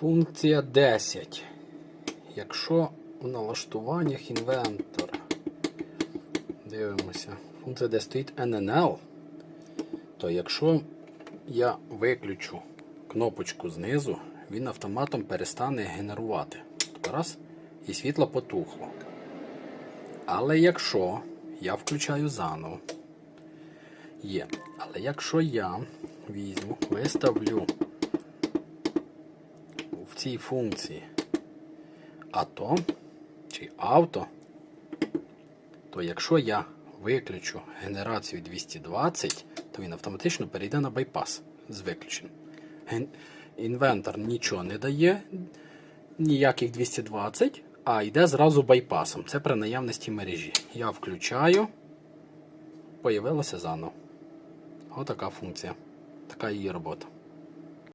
Функція 10. Якщо у налаштуваннях інвентора дивимося, функція, де стоїть NNL, то якщо я виключу кнопочку знизу, він автоматом перестане генерувати. Раз, і світло потухло. Але якщо я включаю заново, є. Але якщо я візьму, виставлю в цій функції АТО чи авто, то якщо я виключу генерацію 220, то він автоматично перейде на байпас з виключенням. Інвентор нічого не дає, ніяких 220, а йде зразу байпасом. Це при наявності мережі. Я включаю, появилося заново. Отака функція. Така її робота.